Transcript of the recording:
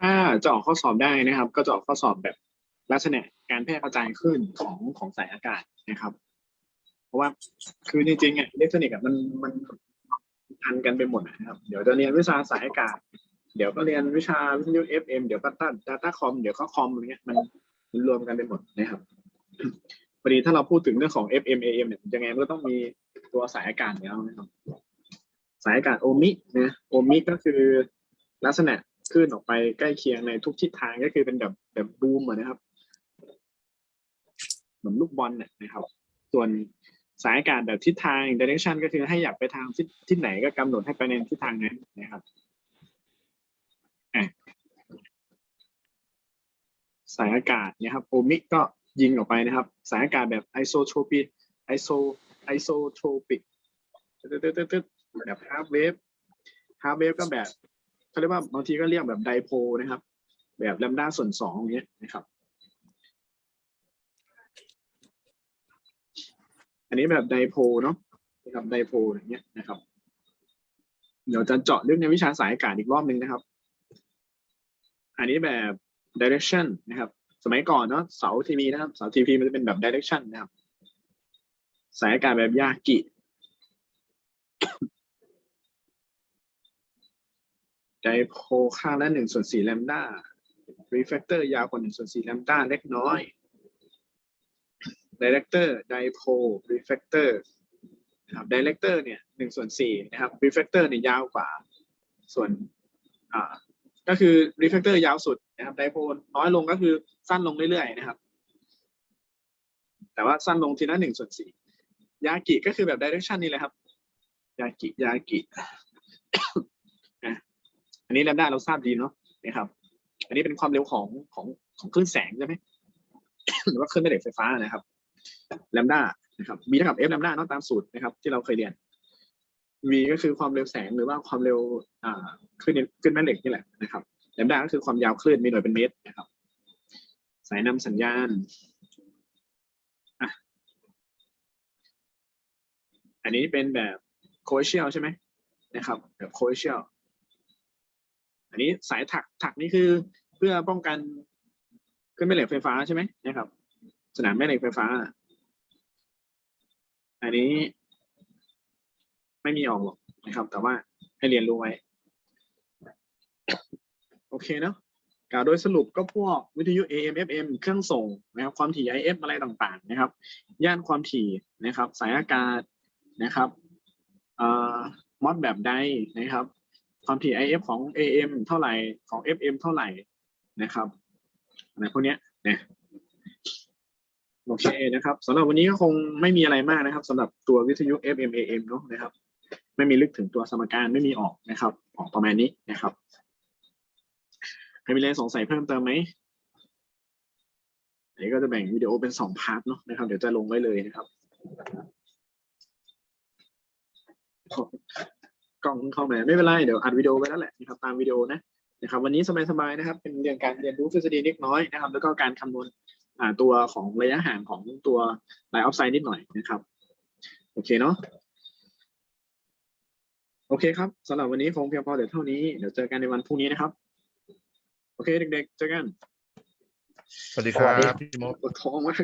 ถ้าจะออกข้อสอบได้นะครับ ก็จะออกข้อสอบแบบลักษณะการแพร่กระจายคลื่นของของสายอากาศนะครับ เพราะว่าคือจริงๆอะอิเล็กทรอนิกส์อะมันมันทันกันไปหมดนะครับ เดี๋ยวจะเรียนวิชาสายอากาศ เดี๋ยวก็เรียนวิชาวิทยุ FM เดี๋ยวก็ตั้ง Data Com เดี๋ยวก็คอมอะไรเงี้ยมันมันรวมกันไปหมดนะครับพอดีถ้าเราพูดถึงเรื่องของ FM AM เนี่ยยังไงมันก็ต้องมี ตัวสายอากาศแล้วนะครับ สายอากาศโอมินะโอมิก็คือลักษณะคลื่นออกไปใกล้เคียงในทุกทิศทางก็คือเป็นแบบแบบบูมนะครับเหมือนลูกบอลเนี่ยนะครับ ส่วนสายอากาศแบบทิศทาง direction ก็คือให้อยากไปทางทิศทิศไหนก็กำหนดให้ไปในทิศทางนั้นนะครับสายอากาศเนี่ยครับโอมิกก็ยิงออกไปนะครับ สายอากาศแบบไอโซโทรปิไอโซ ไอโซโทรปิกตึ๊ดแบบฮาร์ w เวฟฮาร์ w เวฟก็แบบเขาเรียกว่าบางทีก็เรียกแบบไดโพนะครับ แบบแลมด้าส่วนสองอย่างเงี้ยนะครับ อันนี้แบบไดโพเนาะนะครับไดโพอย่างเงี้ยนะครับ เดี๋ยวจะเจาะลึกในวิชาสายอากาศอีกรอบหนึ่งนะครับ อันนี้แบบ direction นะครับ สมัยก่อนเนาะเสาทีวีนะครับ เสาทีวีมันจะเป็นแบบ direction นะครับ สายอากาศแบบยากิ ไดโพข้างละหนึ่งส่วนสี่แลมด้า refractor ยาวกว่าหนึ่งส่วนสี่แลมด้าเล็กน้อย director dipole refractor นะครับ director เนี่ยหนึ่งส่วนสี่นะครับ refractor เนี่ยยาวกว่า ส่วนอ่าก็คือ refractor ยาวสุดนะครับ dipole น้อยลงก็คือสั้นลงเรื่อยๆนะครับ แต่ว่าสั้นลงทีละหนึ่งส่วนสี่ ยากิก็คือแบบ direction นี่แหละครับ ยากิยากิอันนี้แลมด้าเราทราบดีเนาะนะครับ อันนี้เป็นความเร็วของของของคลื่นแสงใช่ไหมหรือว่าคลื่นแม่เหล็กไฟฟ้านะครับแลมด้านะครับ v เท่ากับ f แลมด้าเนาะตามสูตรนะครับ ที่เราเคยเรียน v ก็คือความเร็วแสงหรือว่าความเร็วอ่าคลื่นคลื่นแม่เหล็กนี่แหละนะครับแลมด้าก็คือความยาวคลื่นมีหน่วยเป็นเมตรนะครับ สายนำสัญญาณอะ อันนี้เป็นแบบโคเชียลใช่ไหมนะครับแบบโคเชียลอันนี้สายถักถักนี่คือเพื่อป้องกันคลื่นแม่เหล็กไฟฟ้าใช่ไหมนะครับ สนามแม่เหล็กไฟฟ้า อันนี้ ไม่มีออกหรอกนะครับ แต่ว่าให้เรียนรู้ไว้โอเคเนาะกล่าวโดยสรุปก็พวกวิทยุ AM FM เครื่องส่งนะครับความถี่ IF อะไรต่างๆ นะครับ ย่านความถี่นะครับ สายอากาศ นะครับมอดแบบใดนะครับ ความถี่ IF ของ AM เท่าไหร่ของ FM เท่าไหร่นะครับอะไรพวกเนี้ยนะโอเคนะครับสำหรับวันนี้ก็คงไม่มีอะไรมากนะครับสำหรับตัววิทยุ FM AM เนอะนะครับ ไม่มีลึกถึงตัวสมการไม่มีออกนะครับ ออกประมาณนี้นะครับใครมีอะไรสงสัยเพิ่มเติมไหมอันนี้ก็จะแบ่งวิดีโอเป็นสองพาร์ทเนาะนะครับ เดี๋ยวจะลงไว้เลยนะครับ กล้องเพิ่งเข้ามาไม่เป็นไรเดี๋ยวอัดวิดีโอไว้แล้วแหละนะครับตามวิดีโอนะนะครับวันนี้สบายๆนะครับ เป็นเรื่องการเรียนรู้ทฤษฎีเล็กน้อยนะครับ แล้วก็การคำนวณอ่าตัวของระยะห่างของตัวไลน์ออฟไซด์นิดหน่อยนะครับโอเคเนาะโอเคครับสำหรับวันนี้คงเพียงพอเดี๋ยวเท่านี้เดี๋ยวเจอกันในวันพรุ่งนี้นะครับ โอเคเด็กๆ เจอกัน สวัสดีครับพี่มดปวดท้องมาก